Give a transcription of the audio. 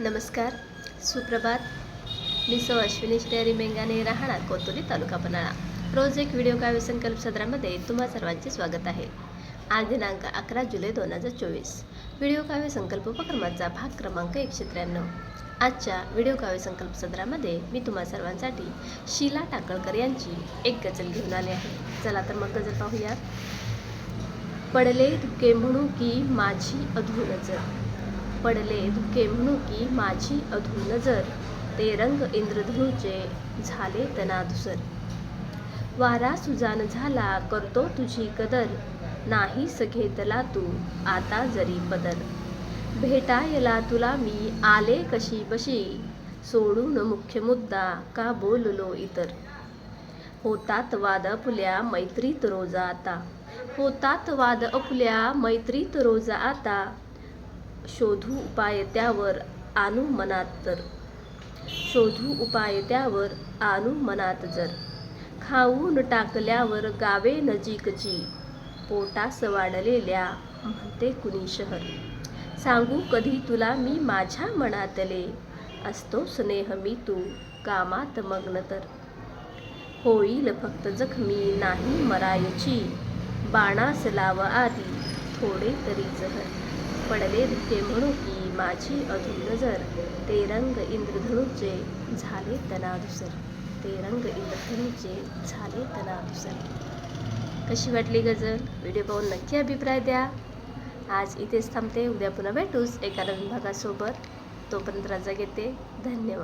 नमस्कार सुप्रभात. मी सौ अश्विनी श्रेयरी मेंगाने राहणार कोतुली तालुका पन्हाळा. रोज एक व्हिडिओ काव्य संकल्प सदरामध्ये तुम्हा सर्वांचे स्वागत आहे. आज दिनांक अकरा जुलै दोन हजार चोवीस. व्हिडिओ काव्य संकल्प उपक्रमाचा भाग क्रमांक एकशे त्र्याण्णव. आजच्या व्हिडिओ काव्य संकल्प सदरामध्ये मी तुम्हा सर्वांसाठी शीला टाकळकर यांची एक गजल घेऊन आली आहे. चला तर मग गजल पाहूया. पडले धुके म्हणू की माझी अधू नजर. पडले धुके म्हणू की माझी अधू नजर. ते रंग इंद्रधनुचे झाले तनाधुसर वारा सुजान झाला करतो तुझी कदर. नाही सघेतला तू आता जरी पदर. भेटायला तुला मी आले कशी बशी? सोडून मुख्य मुद्दा का बोललो इतर? होतात वाद अपुल्या मैत्रीत रोजा आता. होतात वाद अपुल्या मैत्रीत रोजा आता. शोधू उपाय त्यावर आणू मनात तर शोधू उपाय त्यावर आणू मनात जर. खाऊन टाकल्यावर गावे नजीकची पोटास वाढलेल्या म्हणते कुणी शहर. सांगू कधी तुला मी माझ्या मनातले असतो स्नेह मी तू कामात मग्न तर. होईल फक्त जखमी नाही मरायची बाणास लाव आधी थोडे तरी जहर. पडले धुके म्हणू की माझी अधून नजर. ते रंग इंद्रधनुचे झाले तनाधुसर ते रंग इंद्रधनुचे झाले तनाधुसर कशी वाटली गजल व्हिडिओ पाहून नक्की अभिप्राय द्या. आज इथेच थांबते. उद्या पुन्हा भेटूच एका नवीन भागासोबत. तोपर्यंत रजा घेते. धन्यवाद.